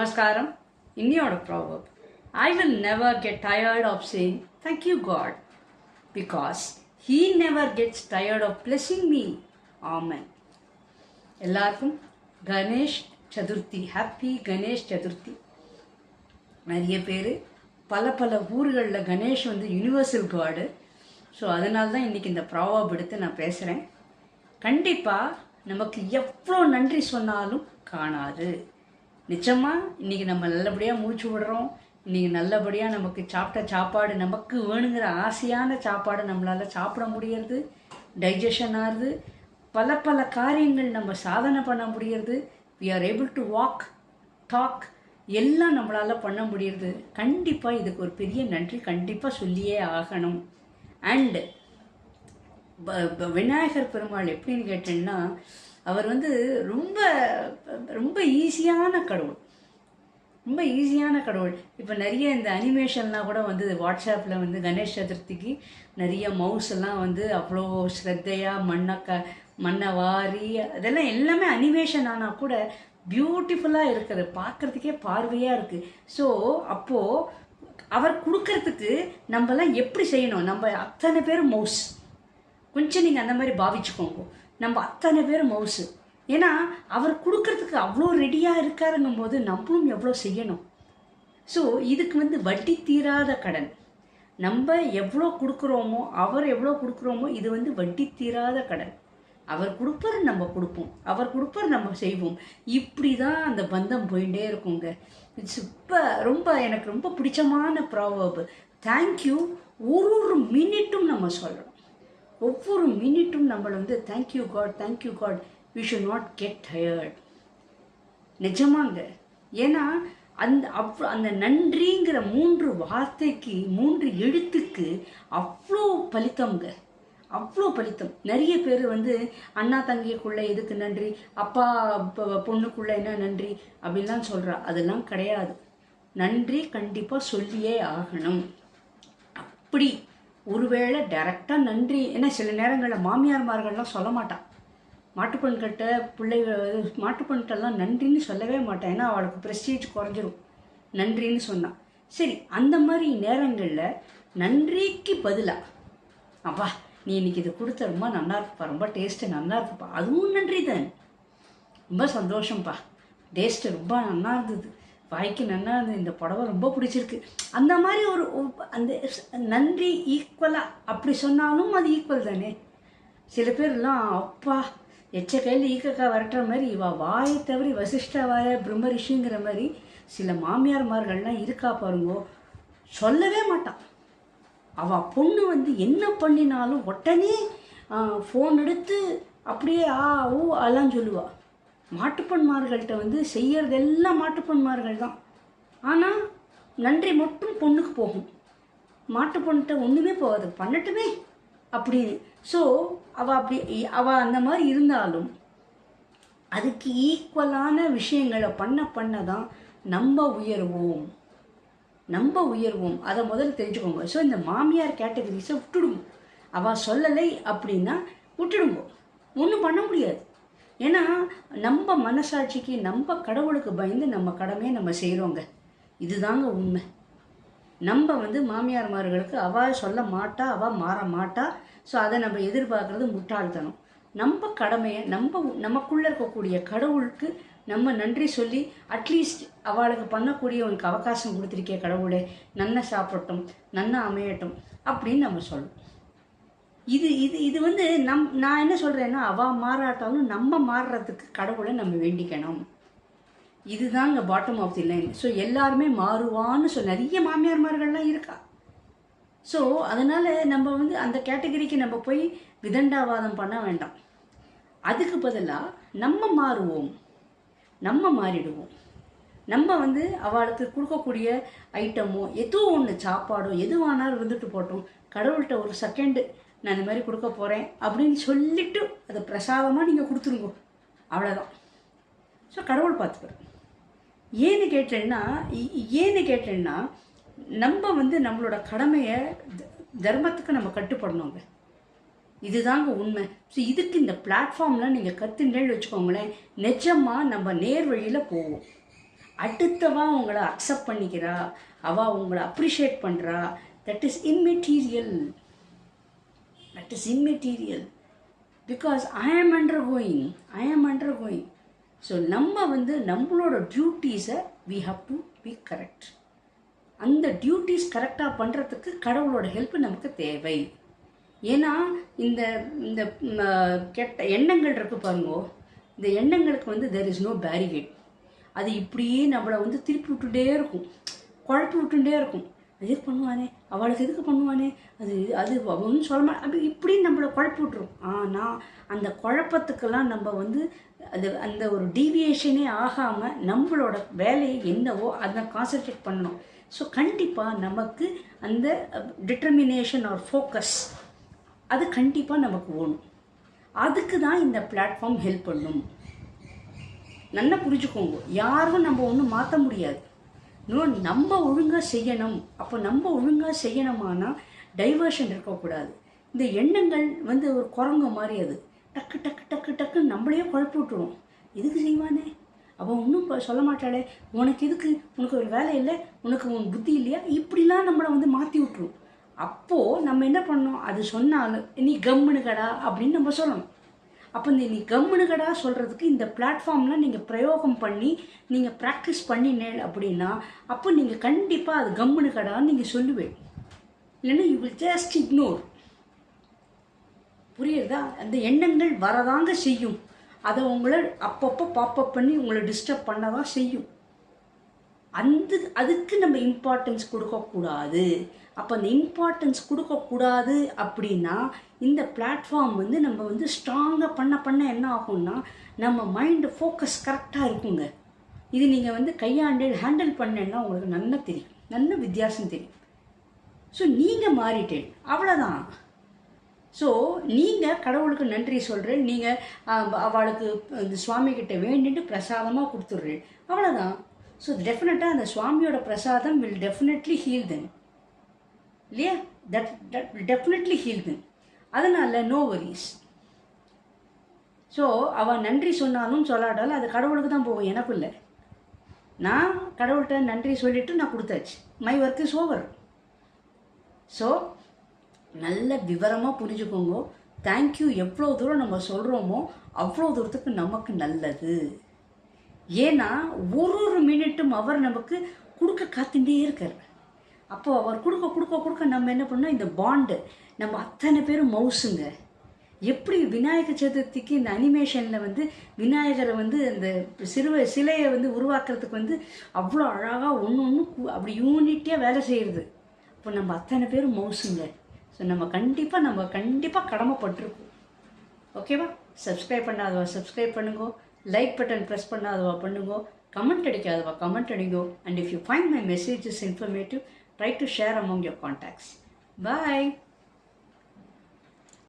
நமஸ்காரம் இன்னையோட proverb I will never get tired of saying thank you God because he never gets tired of blessing me amen எல்லாருக்கும் Ganesh Chaturthi happy Ganesh Chaturthi நிறைய பேர் பல பல ஊர்களில் கணேஷ் வந்து யுனிவர்சல் காடு ஸோ அதனால தான் இன்றைக்கி இந்த ப்ராவப் எடுத்து நான் பேசுகிறேன் கண்டிப்பாக நமக்கு எவ்வளோ நன்றி சொன்னாலும் காணாது. நிச்சயமாக இன்றைக்கி நம்ம நல்லபடியாக மூச்சு விடுறோம். இன்றைக்கி நல்லபடியாக நமக்கு சாப்பிட்ட சாப்பாடு நமக்கு வேணுங்கிற ஆசையான சாப்பாடு நம்மளால் சாப்பிட முடியறது. டைஜஷன் ஆகுது பல பல காரியங்கள் நம்ம சாதனை பண்ண முடியறது. We are able to walk talk எல்லாம் நம்மளால் பண்ண முடியுது கண்டிப்பாக இதுக்கு ஒரு பெரிய நன்றி கண்டிப்பாக சொல்லியே ஆகணும். அண்டு விநாயகர் பெருமாள் எப்படின்னு கேட்டேன்னா அவர் வந்து ரொம்ப ரொம்ப ஈஸியான கடவுள். ரொம்ப ஈஸியான கடவுள். இப்போ நிறைய இந்த அனிமேஷன்லாம் கூட வந்து வாட்ஸ்அப்பில் வந்து கணேஷ் சதுர்த்திக்கு நிறைய மவுஸ் எல்லாம் வந்து அவ்வளோ ஸ்ரத்தையாக மண்ணை க மண்ணை வாரி அதெல்லாம் எல்லாமே அனிமேஷன் ஆனால் கூட பியூட்டிஃபுல்லாக இருக்குது. பார்க்குறதுக்கே பார்வையாக இருக்குது ஸோ அப்போது அவர் கொடுக்கறதுக்கு நம்மலாம் எப்படி செய்யணும்? நம்ம அத்தனை பேர் மவுஸ் கொஞ்சம் நீங்கள் அந்த மாதிரி பாவிச்சுக்கோங்க. நம்ம அத்தனை பேர் மவுசு ஏன்னா அவர் கொடுக்கறதுக்கு அவ்வளோ ரெடியாக இருக்காருங்கும் போது நம்மளும் எவ்வளோ செய்யணும். ஸோ இதுக்கு வந்து வட்டி தீராத கடன். நம்ம எவ்வளோ கொடுக்குறோமோ அவர் எவ்வளோ கொடுக்குறோமோ இது வந்து வட்டி தீராத கடன். அவர் கொடுப்பார் நம்ம கொடுப்போம். அவர் கொடுப்பார் நம்ம செய்வோம். இப்படி தான் அந்த பந்தம் போயிட்டே இருக்குங்க. இட்ஸ் இப்போ ரொம்ப எனக்கு ரொம்ப பிடிச்சமான ப்ராவர்பு தேங்க்யூ ஒரு ஒரு மினிட்டும் நம்ம சொல்கிறோம் ஒவ்வொரு மினிட்டும் நம்மளை வந்து thank you God thank you God we should not get tired நிஜமாங்க. ஏன்னா அந்த அவ் அந்த நன்றிங்கிற மூன்று வார்த்தைக்கு மூன்று எழுத்துக்கு அவ்வளோ பலித்தம்ங்க. அவ்வளோ பலித்தம். நிறைய பேர் வந்து அண்ணா தங்கிக்குள்ள எதுக்கு நன்றி? அப்பா பொண்ணுக்குள்ள என்ன நன்றி? அப்படின்லாம் சொல்கிறா அதெல்லாம் கிடையாது. நன்றி கண்டிப்பாக சொல்லியே ஆகணும். அப்படி ஒருவேளை டைரெக்டாக நன்றி. ஏன்னா சில நேரங்களில் மாமியார்மார்கள்லாம் சொல்ல மாட்டான் மாட்டுப்பெண்கிட்ட பிள்ளைகள் மாட்டுப்பெண்கிட்டலாம் நன்றின்னு சொல்லவே மாட்டேன் ஏன்னா அவளுக்கு ப்ரெஸ்டீஜ் குறைஞ்சிரும். நன்றின்னு சொன்னான் சரி அந்த மாதிரி நேரங்களில் நன்றிக்கு பதிலாக அப்பா நீ இன்னைக்கு இது கொடுத்த ரொம்ப நல்லா இருக்குப்பா. ரொம்ப டேஸ்ட்டு நல்லா இருக்குப்பா. அதுவும் நன்றி தான் ரொம்ப சந்தோஷம்ப்பா டேஸ்ட்டு ரொம்ப நல்லா இருந்தது. வாய்க்கு நன்னா இந்த புடவை ரொம்ப பிடிச்சிருக்கு. அந்த மாதிரி ஒரு அந்த நன்றி ஈக்குவலாக அப்படி சொன்னாலும் அது ஈக்குவல் தானே? சில பேர்லாம் அப்பா எச்ச கையில் ஈக்கக்கா வரட்டுற மாதிரி இவா வாயை தவறி வசிஷ்டா வாய பிரம்மரிஷிங்கிற மாதிரி சில மாமியார்மார்கள்லாம் இருக்கா பாருங்கோ? சொல்லவே மாட்டான் அவள் பொண்ணு வந்து என்ன பண்ணினாலும் உடனே ஃபோன் எடுத்து அப்படியே ஆ ஊ அதெல்லாம் சொல்லுவாள் மாட்டுப்பெண்மார்கள்ட்ட வந்து செய்யறதெல்லாம் மாட்டுப்பெண்மார்கள் தான். ஆனால் நன்றி மட்டும் பொண்ணுக்கு போகும். மாட்டுப்பொண்ணுகிட்ட ஒன்றுமே போகாது. பண்ணட்டுமே அப்படின்னு. ஸோ அவள் அப்படி அவள் அந்த மாதிரி இருந்தாலும் அதுக்கு ஈக்குவலான விஷயங்களை பண்ண பண்ண தான் நம்ம உயர்வோம். நம்ம உயர்வோம். அதை முதல்ல தெரிஞ்சுக்கோங்க. ஸோ இந்த மாமியார் கேட்டகரிஸை விட்டுடுங்க. அவள் சொல்லலை அப்படின்னா விட்டுடுங்க. ஒன்றும் பண்ண முடியாது. ஏன்னா நம்ம மனசாட்சிக்கு நம்ம கடவுளுக்கு பயந்து நம்ம கடமையை நம்ம செய்கிறோங்க இதுதாங்க உண்மை. நம்ம வந்து மாமியார்மார்களுக்கு அவள் சொல்ல மாட்டா அவள் மாற மாட்டா ஸோ அதை நம்ம எதிர்பார்க்குறது முட்டாள்தனம். நம்ம கடமையை நம்ம நமக்குள்ளே இருக்கக்கூடிய கடவுளுக்கு நம்ம நன்றி சொல்லி அட்லீஸ்ட் அவளுக்கு பண்ணக்கூடிய உனக்கு அவகாசம் கொடுத்துருக்கே கடவுளே நன்ன சாப்பிடட்டும் நன்ன அமையட்டும் அப்படின்னு நம்ம சொல்லணும். இது இது இது வந்து நம் நான் என்ன சொல்கிறேன்னா அவள் மாறாட்டாலும் நம்ம மாறுறதுக்கு கடவுளை நம்ம வேண்டிக்கணும். இதுதாங்க bottom of the line so எல்லாருமே மாறுவான்னு சொல் நிறைய மாமியார்மார்கள்லாம் இருக்கா? ஸோ அதனால் நம்ம வந்து அந்த கேட்டகரிக்கு நம்ம போய் விதண்டாவாதம் பண்ண வேண்டாம். அதுக்கு பதிலாக நம்ம மாறுவோம். நம்ம மாறிடுவோம். நம்ம வந்து அவளுக்கு கொடுக்கக்கூடிய ஐட்டமோ எதுவும் ஒன்று சாப்பாடோ எதுவானாலும் இருந்துட்டு போட்டோம். கடவுள்கிட்ட ஒரு செகண்டு நான் இந்த மாதிரி கொடுக்க போகிறேன் அப்படின்னு சொல்லிவிட்டு அதை பிரசாதமாக நீங்கள் கொடுத்துருங்க. அவ்வளோதான் ஸோ கடவுள் பார்த்துப்பார். ஏன்னு கேட்டேன்னா ஏன்னு கேட்டேன்னா நம்ம வந்து நம்மளோட கடமையை தர்மத்துக்கு நம்ம கட்டுப்படணுங்க. இதுதாங்க உண்மை. ஸோ இதுக்கு இந்த பிளாட்ஃபார்ம்லாம் நீங்கள் கற்றுண்டேன்னு வச்சுக்கோங்களேன் நிஜமாக நம்ம நேர் வழியில் போவோம். அடுத்தவா உங்களை அக்செப்ட் பண்ணிக்கிறா அவள் உங்களை அப்ரிஷியேட் பண்ணுறா that is immaterial that is immaterial because I am undergoing I am under going so நம்ம வந்து நம்மளோட டியூட்டீஸை we have to be correct அந்த டியூட்டிஸ் கரெக்டாக பண்ணுறதுக்கு கடவுளோட ஹெல்ப் நமக்கு தேவை. ஏன்னா இந்த இந்த கெட்ட எண்ணங்கள் இருக்கு பாருங்கோ. இந்த எண்ணங்களுக்கு வந்து தெர் இஸ் நோ பேரிகேட் அது இப்படியே நம்மளை வந்து திருப்பி விட்டுட்டே இருக்கும். குழப்பி விட்டுட்டே இருக்கும். எதுக்கு பண்ணுவானே அவளுக்கு எதுக்கு பண்ணுவானே அது அது ஒன்றும் சொல்ல மாட்டேன் அப்படி இப்படி நம்மளை குழப்பி விட்ரும் ஆனால் அந்த குழப்பத்துக்கெல்லாம் நம்ம வந்து அது அந்த ஒரு டீவியேஷனே ஆகாமல் நம்மளோட வேலையை என்னவோ அதை கான்சென்ட்ரேட் பண்ணணும். ஸோ கண்டிப்பாக நமக்கு அந்த டிட்டர்மினேஷன் ஆர் ஃபோக்கஸ் அது கண்டிப்பாக நமக்கு வேணும் அதுக்கு தான் இந்த பிளாட்ஃபார்ம் ஹெல்ப் பண்ணும். நல்லா புரிஞ்சுக்கோங்க. யாரும் நம்ம ஒன்றும் மாற்ற முடியாது. இன்னும் நம்ம ஒழுங்காக செய்யணும். அப்போ நம்ம ஒழுங்காக செய்யணுமானா டைவர்ஷன் இருக்கக்கூடாது. இந்த எண்ணங்கள் வந்து ஒரு குரங்கு மாதிரி அது. டக்கு டக்கு டக்கு டக்குன்னு நம்மளையே குழப்பி விட்டுருவோம் எதுக்கு செய்வானே? அவன் ஒன்றும் இப்போ சொல்ல மாட்டாளே. உனக்கு எதுக்கு? உனக்கு ஒரு வேலை இல்லை. உனக்கு உன் புத்தி இல்லையா? இப்படிலாம் நம்மளை வந்து மாற்றி விட்டுரும். அப்போது நம்ம என்ன பண்ணோம் அது சொன்னாலும் நீ கம்முனு கடா அப்படின்னு நம்ம சொல்லணும். அப்போ இந்த நீ கம்முனு கடா சொல்கிறதுக்கு இந்த பிளாட்ஃபார்ம்லாம் நீங்கள் பிரயோகம் பண்ணி நீங்கள் ப்ராக்டிஸ் பண்ணினேன் அப்படின்னா அப்போ நீங்கள் கண்டிப்பாக அது கம்முனு கடான்னு நீங்கள் சொல்லுவேன். இல்லைன்னா யூ வில் ஜஸ்ட் இக்னோர் புரியுறதா? அந்த எண்ணங்கள் வரதாங்க செய்யும். அதை உங்களை அப்பப்போ பாப்பப் பண்ணி உங்களை டிஸ்டர்ப் பண்ண தான் செய்யும். அந்த அதுக்கு நம்ம இம்பார்ட்டன்ஸ் கொடுக்கக்கூடாது. அப்போ அந்த இம்பார்ட்டன்ஸ் கொடுக்கக்கூடாது அப்படின்னா இந்த பிளாட்ஃபார்ம் வந்து நம்ம வந்து ஸ்ட்ராங்காக பண்ண பண்ண என்ன ஆகும்னா நம்ம மைண்டு ஃபோக்கஸ் கரெக்டாக இருக்குங்க. இது நீங்கள் வந்து கையாண்டு ஹேண்டில் பண்ணேன்னா உங்களுக்கு நல்லா தெரியும். நல்ல வித்தியாசம் தெரியும். ஸோ நீங்கள் மாறிட்டேன். அவ்வளோதான் ஸோ நீங்கள் கடவுளுக்கு நன்றி சொல்கிறேன் நீங்கள் அவளுக்கு இந்த சுவாமிகிட்ட வேண்டிட்டு பிரசாதமாக கொடுத்துட்றேன். அவ்வளோதான் ஸோ டெஃபினட்டாக அந்த சுவாமியோட பிரசாதம் வில் டெஃபினெட்லி ஹீல் தென் இல்லையா? That that definitely heal then அதனால் நோ வரிஸ் ஸோ அவன் நன்றி சொன்னாலும் சொல்லாட்டாலும் அது கடவுளுக்கு தான் போகும் எனக்கும் இல்லை. நான் கடவுள்கிட்ட நன்றி சொல்லிவிட்டு நான் கொடுத்தாச்சு. My work is over so நல்ல விவரமாக புரிஞ்சுக்கோங்க. தேங்க்யூ எவ்வளோ தூரம் நம்ம சொல்கிறோமோ அவ்வளோ தூரத்துக்கு நமக்கு நல்லது. ஏன்னா ஒரு ஒரு மினிட்டும் அவர் நமக்கு கொடுக்க காத்துட்டே இருக்கார். அப்போ அவர் கொடுக்க கொடுக்க கொடுக்க நம்ம என்ன பண்ணோம்? இந்த பாண்டு நம்ம அத்தனை பேரும் மவுசுங்க. எப்படி விநாயகர் சதுர்த்திக்கு இந்த அனிமேஷனில் வந்து விநாயகரை வந்து அந்த சிறுவ சிலையை வந்து உருவாக்குறதுக்கு வந்து அவ்வளோ அழகாக ஒன்று ஒன்று அப்படி யூனிட்டியாக வேலை செய்கிறது இப்போ நம்ம அத்தனை பேரும் மவுசுங்க. ஸோ நம்ம கண்டிப்பாக நம்ம கண்டிப்பாக கடமைப்பட்டிருக்கோம். ஓகேவா சப்ஸ்கிரைப் பண்ணாதவா சப்ஸ்கிரைப் பண்ணுங்க. லைக் பட்டன் ப்ரெஸ் பண்ணாதவா பண்ணுங்கோ. கமெண்ட் அடிக்காதவா comment அடிங்கோ. And if you find my messages informative try to share among your contacts bye